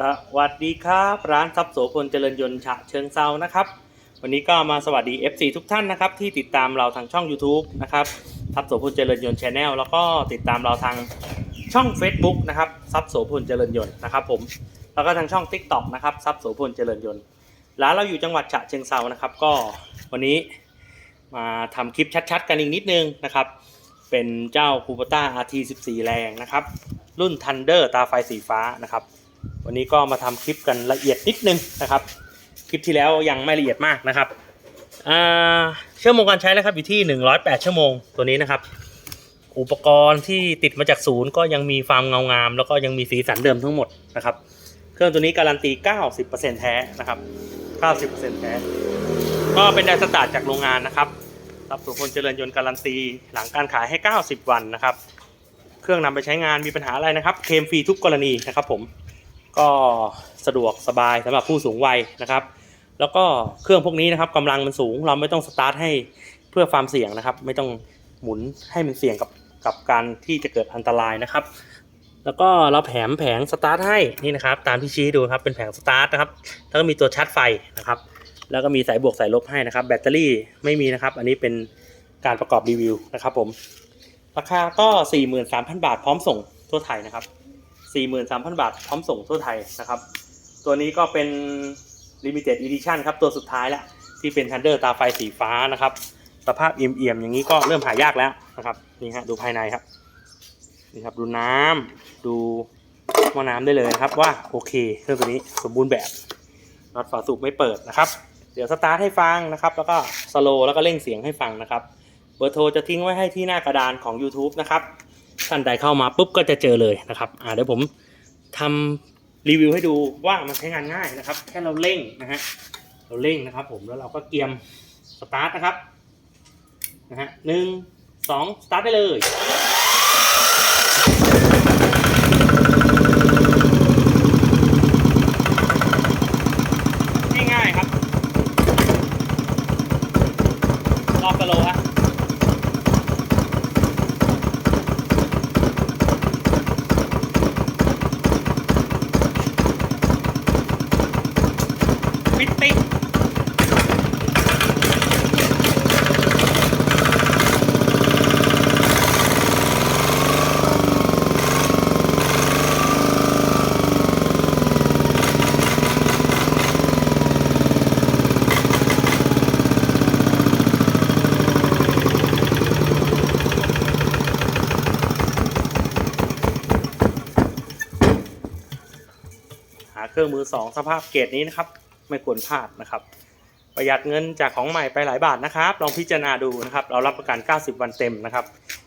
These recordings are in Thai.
สวัสดีครับ ร้านทรัพย์โสพลเจริญยนต์ฉะเชิงเซานะครับ วันนี้ก็มาสวัสดี FC ทุกท่านนะครับ ที่ติดตามเราทางช่อง YouTube นะครับทรัพย์โสพลเจริญยนต์ Channel แล้วก็ติดตามเราทางช่อง Facebook นะครับทรัพย์โสพลเจริญยนต์นะครับผมแล้วก็ทางช่อง TikTok นะครับทรัพย์โสพลเจริญยนต์ร้านเราอยู่จังหวัดฉะเชิงเซานะครับ ก็วันนี้มาทำคลิปชัดๆ กันอีกนิดนึงนะครับ เป็นเจ้าคูปต้า RT 14 แรงนะครับรุ่น Thunder ตาไฟสีฟ้านะครับ วันนี้ก็มาทำคลิปกันละเอียดนิดนึงนะครับ คลิปที่แล้วยังไม่ละเอียดมากนะครับชั่วโมงการใช้นะครับอยู่ที่ 108 ชั่วโมงตัวนี้นะครับ อุปกรณ์ที่ติดมาจากศูนย์ก็ยังมีความเงางาม แล้วก็ยังมีสีสันเดิมทั้งหมดนะครับ เครื่องตัวนี้การันตี 90%แท้นะครับ 90%แท้ก็เป็นไดสตาร์จากโรงงานนะครับรับสุพลเจริญยนต์การันตีหลังการขายให้ 90 วันนะครับ เครื่องนำไปใช้งานมีปัญหาอะไรนะครับ เคลมฟรีทุกกรณีนะครับผม ก็สะดวกสบายสำหรับผู้สูงวัยนะครับ แล้วก็เครื่องพวกนี้นะครับกำลังมันสูงเราไม่ต้องสตาร์ทให้เพื่อความเสี่ยงนะครับ ไม่ต้องหมุนให้มันเสี่ยงกับกับการที่จะเกิดอันตรายนะครับ แล้วก็เราแถมแผงสตาร์ทให้นี่นะครับ ตามที่ชี้ดูครับเป็นแผงสตาร์ทนะครับแล้วก็มีตัวชาร์จไฟนะครับ แล้วก็มีสายบวกสายลบให้นะครับ แบตเตอรี่ไม่มีนะครับ อันนี้เป็นการประกอบรีวิวนะครับผมราคาก็ 43,000 บาทพร้อมส่งทั่วไทยนะครับ 43,000 บาท พร้อมส่งทั่วไทยนะครับ ตัวนี้ก็เป็น Limited Edition ครับ ตัวสุดท้ายแล้ว ที่เป็น Thunder ตาไฟสีฟ้านะครับ สภาพเอี่ยมๆ อย่างนี้ก็เริ่มหายากแล้วนะครับ นี่ฮะ ดูภายในครับ นี่ครับ ดูน้ำ ดูหม้อน้ำได้เลยครับว่าโอเค เครื่องตัวนี้สมบูรณ์แบบน็อตฝาสูบไม่เปิดนะครับ เดี๋ยวสตาร์ทให้ฟังนะครับ แล้วก็สโลแล้วก็เร่งเสียงให้ฟังนะครับ เบอร์โทรจะทิ้งไว้ให้ที่หน้ากระดานของ YouTube นะครับ ท่านใดเข้ามาปุ๊บก็จะเจอเลยนะครับอ่าเดี๋ยวผมทำรีวิวให้ดูว่ามันใช้งานง่ายนะครับ แค่เราเร่งนะฮะเราเร่งนะครับ ผมแล้วเราก็เกียมสตาร์ทนะครับนะฮะหนึ่งสองสตาร์ทได้เลย ง่ายๆครับ รอบกะโลฮะ ฟิตติ้งหา เครื่องมือสองสภาพเกรดนี้นะครับไม่ควรพลาดนะครับ ประหยัดเงินจากของใหม่ไปหลายบาทนะครับ ลองพิจารณาดูนะครับ เรารับประกัน 90 วันเต็มนะครับ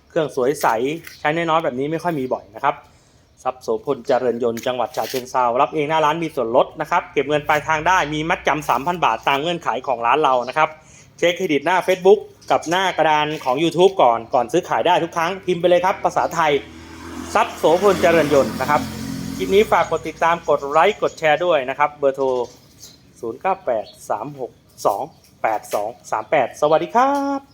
เครื่องสวยใสใช้น้อยๆแบบนี้ไม่ค่อยมีบ่อยนะครับทรัพย์โสพลเจริญยนต์จังหวัดฉะเชิงเซารับเองหน้าร้านมีส่วนลดนะครับ เก็บเงินปลายทางได้มีมัดจำ3,000 บาทตามเงื่อนไขของร้านเรานะครับ เช็คเครดิตหน้า Facebook กับหน้ากระดานของ YouTube ก่อนก่อนซื้อขายได้ทุกครั้งพิมพ์ไปเลยครับ ภาษาไทยทรัพย์โสพลเจริญยนต์นะครับ ลิปนี้ฝากกดติดตามกดไลค์กดแชร์ด้วยนะครับ เบอร์โทร 098 362 8238 สวัสดีครับ